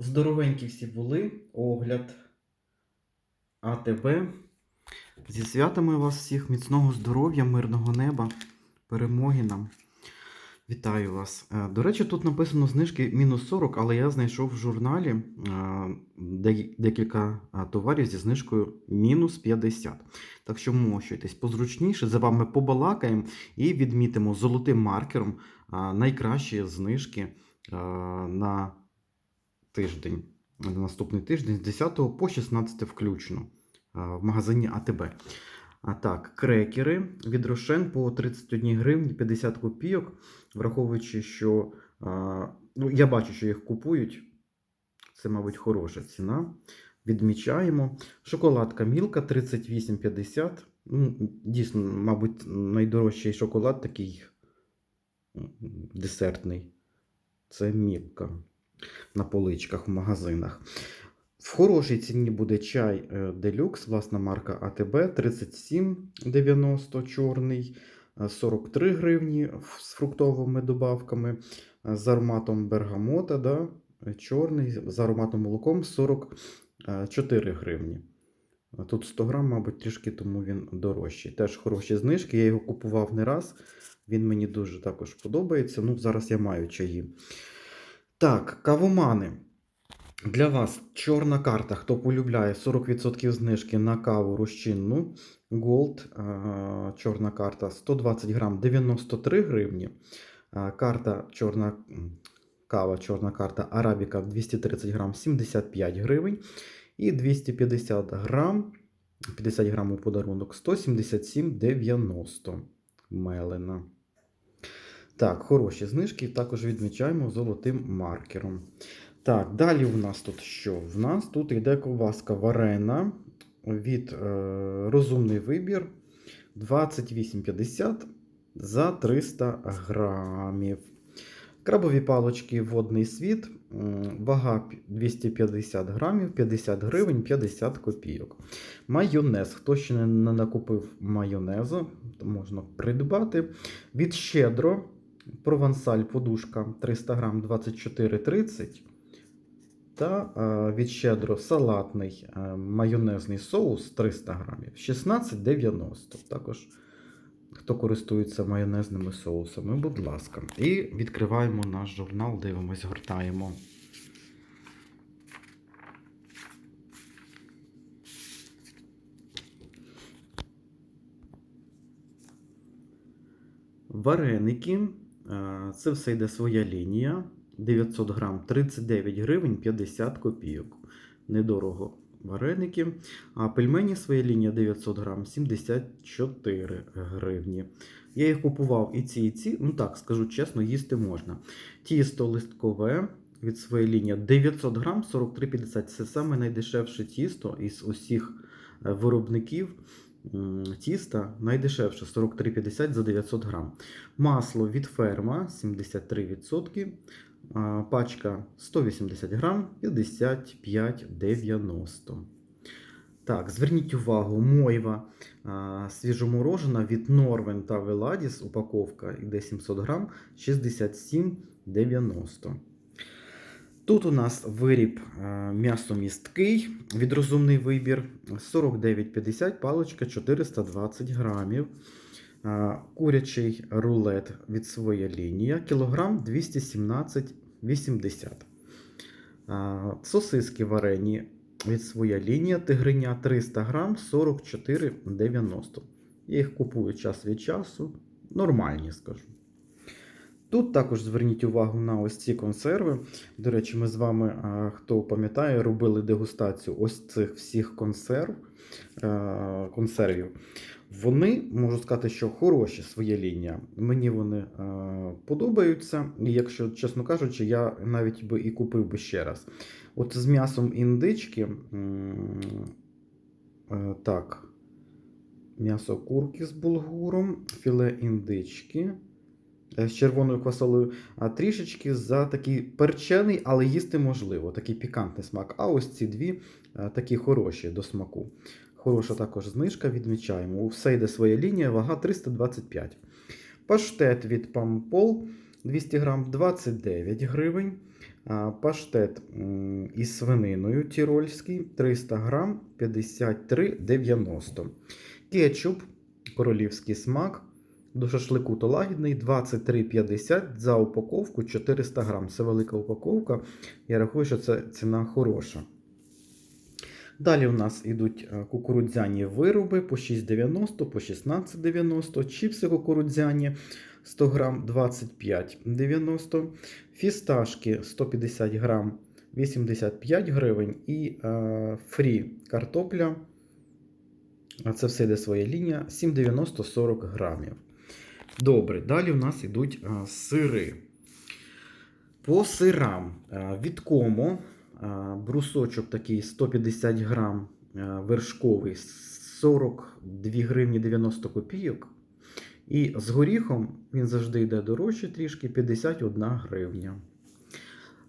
Здоровенькі всі були. Огляд АТБ. Зі святами вас всіх, міцного здоров'я, мирного неба, перемоги нам. Вітаю вас. Е, До речі, тут написано знижки мінус 40, але я знайшов в журналі е, декілька е, товарів зі знижкою мінус 50. Так що мощуйтесь позручніше, за вами побалакаємо і відмітимо золотим маркером найкращі знижки на тиждень, на наступний тиждень з 10 по 16 включно в магазині АТБ. А так, крекери від Рошен по 31 гривні 50 копійок, враховуючи, що ну, я бачу, що їх купують. Це, мабуть, хороша ціна. Відмічаємо. Шоколадка Мілка 38,50. Ну, дійсно, мабуть, найдорожчий шоколад такий десертний. Це Мілка на поличках в магазинах. В хорошій ціні буде чай е, Deluxe, власна марка АТБ 37,90 чорний, е, 43 гривні з фруктовими добавками, е, з ароматом бергамота, да, е, чорний, з ароматом молоком 44 гривні. Тут 100 грам, мабуть, трішки тому він дорожчий. Теж хороші знижки. Я його купував не раз. Він мені дуже також подобається. Ну, зараз я маю чаї. Так, кавомани. Для вас чорна карта, хто полюбляє 40% знижки на каву розчинну. Е, чорна карта 120 грам 93 гривні. Карта чорна кава, чорна карта Арабіка 230 грам 75 гривень. І 250 грам, 50 грам у подарунок 177,90 мелена. Так, хороші знижки, також відмічаємо золотим маркером. Так, далі у нас тут що? В нас тут йде ковбаска варена від е, розумний вибір 28,50 за 300 грамів. Крабові палочки водний світ, вага 250 грамів, 50 гривень, 50 копійок. Майонез. Хто ще не накупив майонезу, то можна придбати. Від щедро провансаль подушка 300 грам 24,30. Та е, від щедро салатний е, майонезний соус 300 грамів 16,90. Також хто користується майонезними соусами, будь ласка. І відкриваємо наш журнал, дивимось, гортаємо. Вареники. Е, Це все йде своя лінія. 900 грам 39 гривень 50 копійок. Недорого вареники. А пельмені своя лінія 900 грам 74 гривні. Я їх купував і ці, і ці. Ну так, скажу чесно, їсти можна. Тісто листкове від своєї лінії 900 грам 43,50. Це найдешевше тісто із усіх е, виробників. Тіста найдешевше 43,50 за 900 грам. Масло від ферма 73%. Пачка 180 грам 55,90. Так, зверніть увагу, мойва свіжоморожена від Норвен та Веладіс. Упаковка іде 700 грам 67,90. Тут у нас виріб е, м'ясомісткий від розумний вибір 49,50, паличка 420 грамів. Е, Курячий рулет від своя лінія, кілограм 217,80. Е, Сосиски варені від своя лінія, тигриня 300 грам 44,90. Я їх купую час від часу. Нормальні, скажу. Тут також зверніть увагу на ось ці консерви. До речі, ми з вами, хто пам'ятає, робили дегустацію ось цих всіх консерв, е, консервів. Вони, можу сказати, що хороші своя лінія. Мені вони е, подобаються. І якщо, чесно кажучи, я навіть би і купив би ще раз. От з м'ясом індички. е, Так. М'ясо курки з булгуром, філе індички з червоною квасолею, трішечки за такий перчений, але їсти можливо, такий пікантний смак. А ось ці дві е, такі хороші до смаку. Хороша також знижка, відмічаємо. У все йде своя лінія, вага 325. Паштет від Пампол 200 грам 29 гривень. Паштет із свининою тірольський 300 грам 53,90. Кетчуп королівський смак до шашлику то лагідний 23,50 за упаковку 400 грам. Це велика упаковка. Я рахую, що це ціна хороша. Далі у нас йдуть е, кукурудзяні вироби по 6,90, по 16,90, чіпси кукурудзяні 100 грам 25,90, фісташки 150 грам 85 гривень і е, фрі картопля. а Це все йде своя лінія 7,90 40 грамів. Добре, далі у нас йдуть е, сири. По сирам е, від кому а, брусочок такий 150 грам вершковий 42 гривні 90 копійок. І з горіхом він завжди йде дорожче трішки 51 гривня.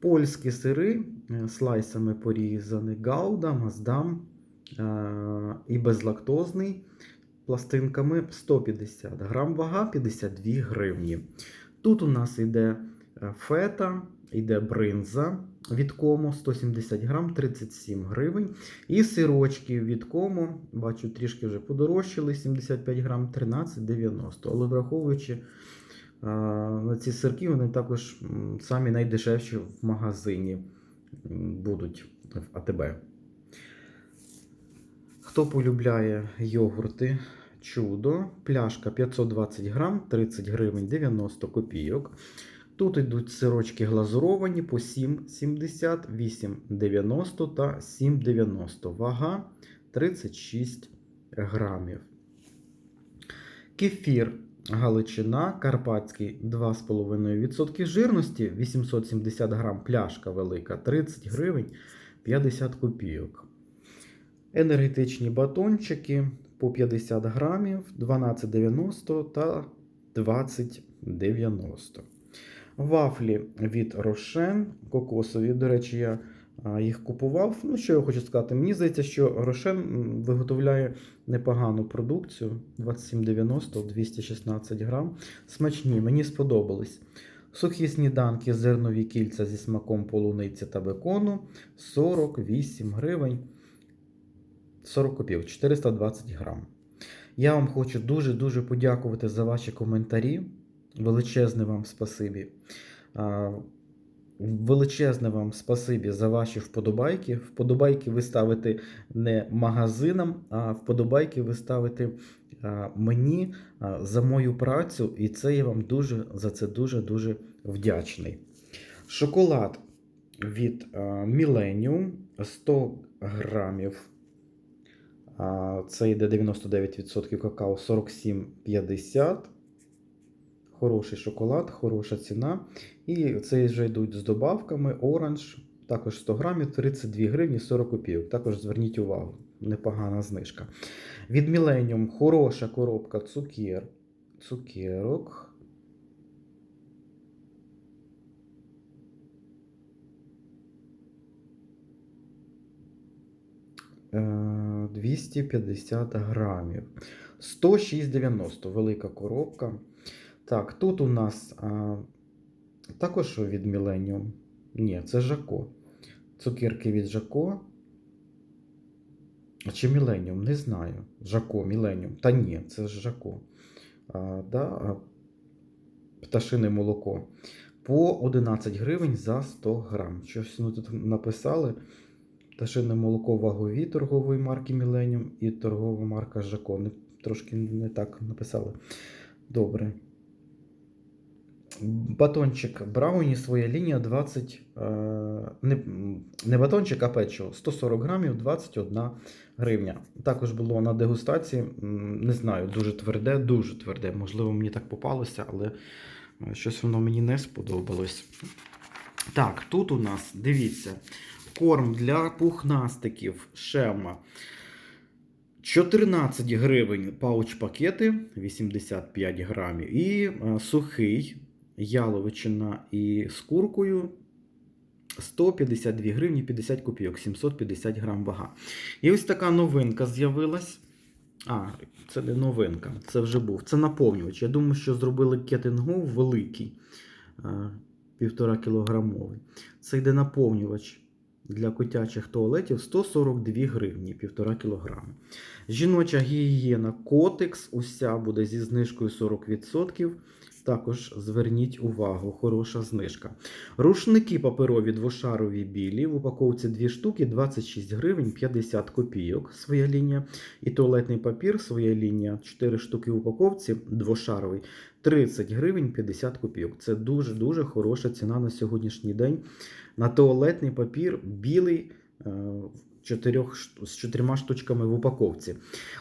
Польські сири е, слайсами порізані гауда, маздам і безлактозний пластинками 150 грам вага 52 гривні. Тут у нас йде е, фета, йде бринза від кому 170 грам 37 гривень. І сирочки від кому, бачу, трішки вже подорожчали 75 грам 13,90. Але враховуючи а, ці сирки, вони також самі найдешевші в магазині будуть в АТБ. Хто полюбляє йогурти? Чудо, пляшка 520 грам, 30 гривень 90 копійок. Тут йдуть сирочки глазуровані по 7,70, 8,90 та 7,90. Вага 36 грамів. Кефір Галичина, Карпатський 2,5% жирності, 870 грам, пляшка велика, 30 гривень 50 копійок. Енергетичні батончики по 50 грамів, 12,90 та 20,90. Вафлі від Рошен, кокосові. До речі, я їх купував. Ну, що я хочу сказати? Мені здається, що Рошен виготовляє непогану продукцію 27,90, 216 грам. Смачні, мені сподобались. Сухі сніданки, зернові кільця зі смаком полуниці та бекону 48 гривень 40 копійок, 420 грам. Я вам хочу дуже-дуже подякувати за ваші коментарі. Величезне вам спасибі. Величезне вам спасибі за ваші вподобайки. Вподобайки ви ставите не магазинам, а вподобайки ви ставите мені за мою працю, і це я вам дуже за це дуже-дуже вдячний. Шоколад від Millennium 100 грамів. Це йде 99% какао 47,50. Хороший шоколад, хороша ціна. І це вже йдуть з добавками. Оранж, також 100 грамів, 32 гривні 40 копійок. Також зверніть увагу, непогана знижка. Від Millennium хороша коробка цукер. Цукерок. Е, 250 грамів. 106,90 велика коробка. Так, тут у нас а, також від Millennium. Ні, це Жако. Цукерки від Жако. Чи Millennium? Не знаю. Жако, Millennium. Та ні, це Жако. А, да, пташине молоко. По 11 гривень за 100 грам. Щось ну, тут написали. Пташине молоко вагові торгової марки Millennium і торгова марка Жако. Трошки не так написали. Добре. Батончик Брауні, своя лінія 20. Е, не, не батончик, а печиво 140 грамів 21 гривня. Також було на дегустації. Не знаю, дуже тверде, дуже тверде. Можливо, мені так попалося, але е, щось воно мені не сподобалось. Так, тут у нас, дивіться, корм для пухнастиків Шема. 14 гривень пауч-пакети 85 грамів. І е, сухий яловичина і з куркою 152 гривні 50 копійок, 750 грам вага. І ось така новинка з'явилась. А, це не новинка, це вже був. Це наповнювач. Я думаю, що зробили кетингов великий. 1,5 кілограмовий. Це йде наповнювач для котячих туалетів 142 гривні 1,5 кг. Жіноча гігієна Котекс уся буде зі знижкою 40%. Також зверніть увагу, хороша знижка. Рушники паперові двошарові білі. В упаковці 2 штуки 26 гривень 50 копійок. Своя лінія. І туалетний папір, своя лінія. 4 штуки в упаковці двошаровий 30 гривень 50 копійок. Це дуже-дуже хороша ціна на сьогоднішній день. На туалетний папір білий е, чотирьох, з чотирма штучками в упаковці.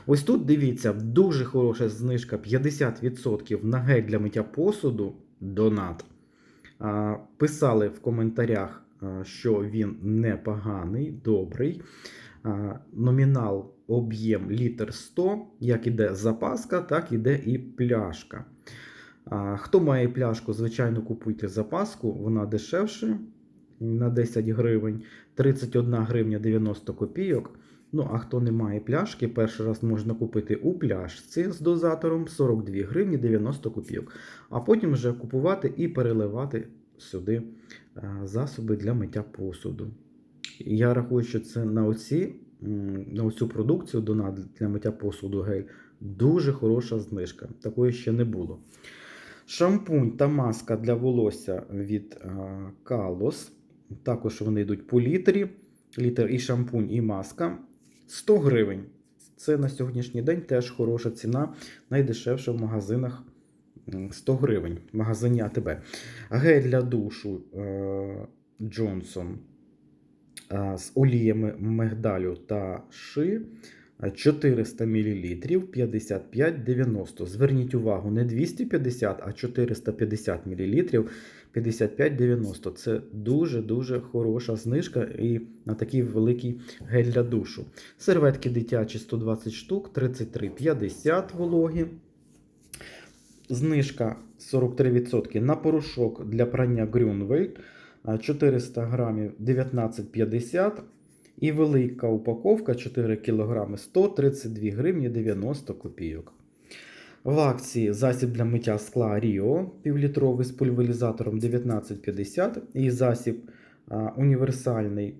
Ось тут дивіться, дуже хороша знижка 50% на гель для миття посуду. Донат. Писали в коментарях, що він непоганий, добрий. Номінал об'єм літр 100, як іде запаска, так іде і пляшка. Хто має пляшку, звичайно, купуйте запаску, вона дешевше на 10 гривень, 31 гривня 90 копійок. Ну, а хто не має пляшки, перший раз можна купити у пляшці з дозатором 42 гривні 90 копійок. А потім вже купувати і переливати сюди е, засоби для миття посуду. Я рахую, що це на оці, на оцю продукцію донат для миття посуду гель дуже хороша знижка. Такої ще не було. Шампунь та маска для волосся від е, Kalos. Також вони йдуть по літрі. Літр і шампунь, і маска. 100 гривень. Це на сьогоднішній день теж хороша ціна. Найдешевша в магазинах 100 гривень. В магазині АТБ. Гель для душу е, Джонсон е, з оліями мигдалю та ши. Е, 400 мл 55,90. Зверніть увагу, не 250, а 450 мл 55,90. Це дуже-дуже хороша знижка і на такий великий гель для душу. Серветки дитячі 120 штук, 33,50 вологі. Знижка 43% на порошок для прання а, 400 грамів 19,50 і велика упаковка 4 кг 132 гривні 90 копійок. В акції засіб для миття скла Ріо півлітровий з пульверизатором 19,50 і засіб а, універсальний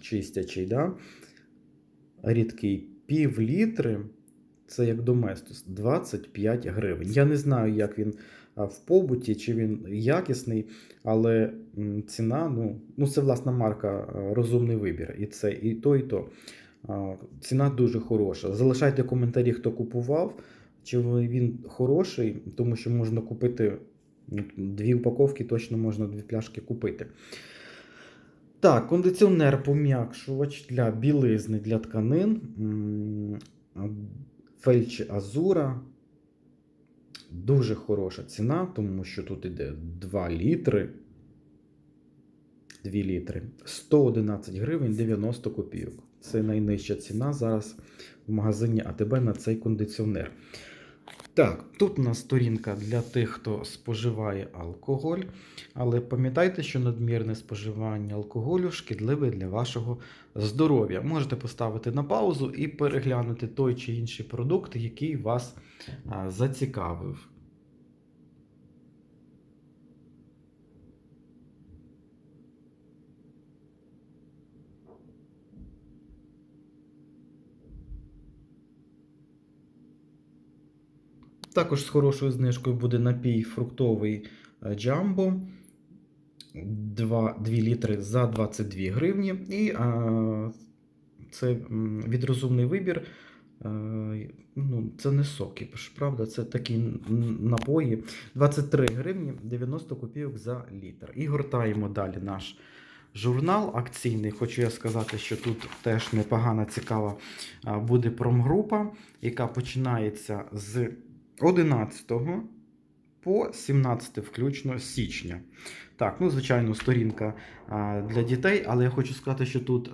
чистячий, да? рідкий пів літри. Це як доместос 25 гривень. Я не знаю, як він в побуті, чи він якісний, але ціна, ну, ну це власна марка розумний вибір. І це і то, і то. Ціна дуже хороша. Залишайте коментарі, хто купував, чи він хороший, тому що можна купити ну, дві упаковки, точно можна дві пляшки купити. Так, кондиціонер пом'якшувач для білизни для тканин. М, Азура. Дуже хороша ціна, тому що тут іде 2 літри. 2 літри. 111 гривень 90 копійок. Це найнижча ціна зараз в магазині АТБ на цей кондиціонер. Так, тут у нас сторінка для тих, хто споживає алкоголь. Але пам'ятайте, що надмірне споживання алкоголю шкідливе для вашого здоров'я. Можете поставити на паузу і переглянути той чи інший продукт, який вас зацікавив. Також з хорошою знижкою буде напій фруктовий е, джамбо. 2, 2 літри за 22 гривні. І а, це м, від розумний вибір. е, ну, це не соки, правда, це такі напої. 23 гривні 90 копійок за літр. І гортаємо далі наш журнал акційний. Хочу я сказати, що тут теж непогана, цікава буде промгрупа, яка починається з 11 по 17 включно січня. Так, ну, звичайно, сторінка для дітей, але я хочу сказати, що тут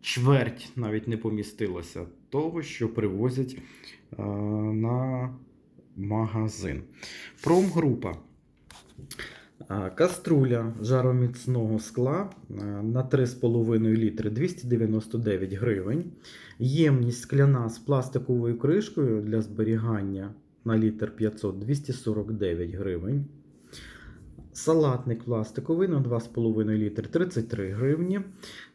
чверть навіть не помістилося того, що привозять на магазин. Промгрупа. Каструля жароміцного скла на 3,5 літри 299 гривень. Ємність скляна з пластиковою кришкою для зберігання на літр 500 249 гривень. Салатник пластиковий на 2,5 літри 33 гривні.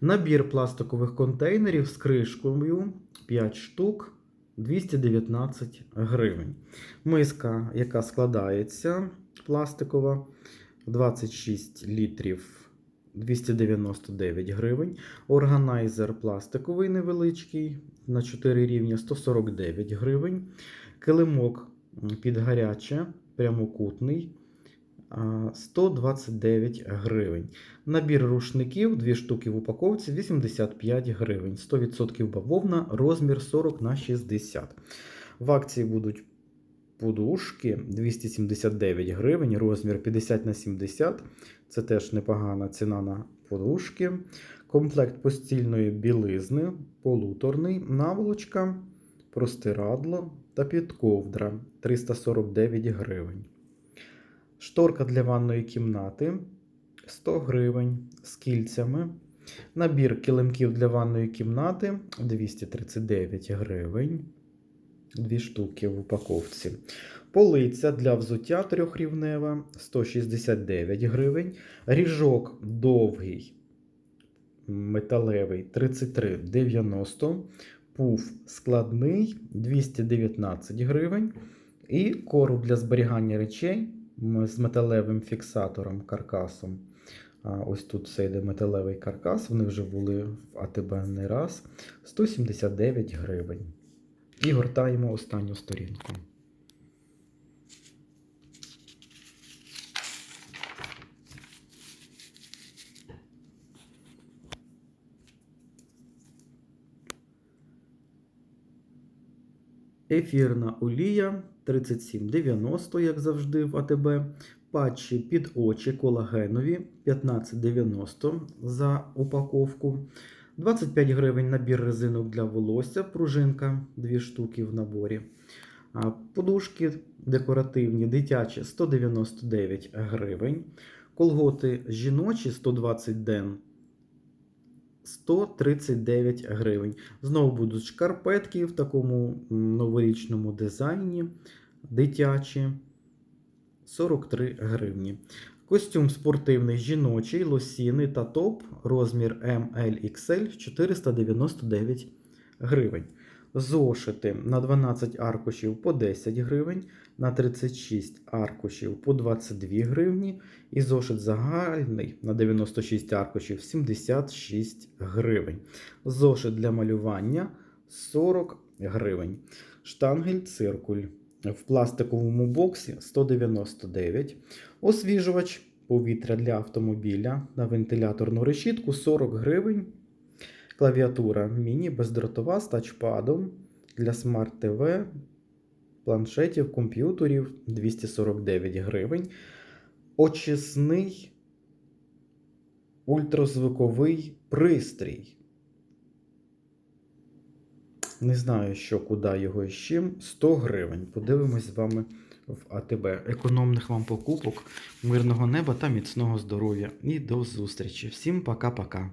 Набір пластикових контейнерів з кришкою 5 штук 219 гривень. Миска, яка складається пластикова 26 літрів 299 гривень. Органайзер пластиковий невеличкий на 4 рівня 149 гривень. Килимок під гаряче, прямокутний 129 гривень. Набір рушників, 2 штуки в упаковці 85 гривень. 100% бавовна, розмір 40 на 60. В акції будуть подушки 279 гривень, розмір 50 на 70. Це теж непогана ціна на подушки. Комплект постільної білизни, полуторний, наволочка, простирадло та підковдра 349 гривень. Шторка для ванної кімнати 100 гривень з кільцями. Набір килимків для ванної кімнати 239 гривень. Дві штуки в упаковці. Полиця для взуття трьохрівнева 169 гривень. Ріжок довгий металевий 33,90. Пуф складний 219 гривень. І короб для зберігання речей з металевим фіксатором, каркасом. Ось тут все йде металевий каркас. Вони вже були в АТБ не раз. 179 гривень. І гортаємо останню сторінку. Ефірна олія 37,90, як завжди в АТБ. Патчі під очі колагенові 15,90 за упаковку. 25 гривень набір резинок для волосся, пружинка 2 штуки в наборі. Подушки декоративні, дитячі 199 гривень. Колготи жіночі 120 ден 139 гривень. Знову будуть шкарпетки в такому новорічному дизайні. Дитячі 43 гривні. Костюм спортивний жіночий, лосіни та топ, розмір ML XL 499 гривень. Зошити на 12 аркушів по 10 гривень, на 36 аркушів по 22 гривні. І зошит загальний на 96 аркушів 76 гривень. Зошит для малювання 40 гривень. Штангель циркуль в пластиковому боксі 199. Освіжувач повітря для автомобіля на вентиляторну решітку 40 гривень. Клавіатура міні бездротова з тачпадом для смарт ТВ, планшетів, комп'ютерів 249 гривень. Очисний ультразвуковий пристрій. Не знаю, що куди його і з чим. 100 гривень. Подивимось з вами в АТБ. Економних вам покупок, мирного неба та міцного здоров'я. І до зустрічі. Всім пока-пока.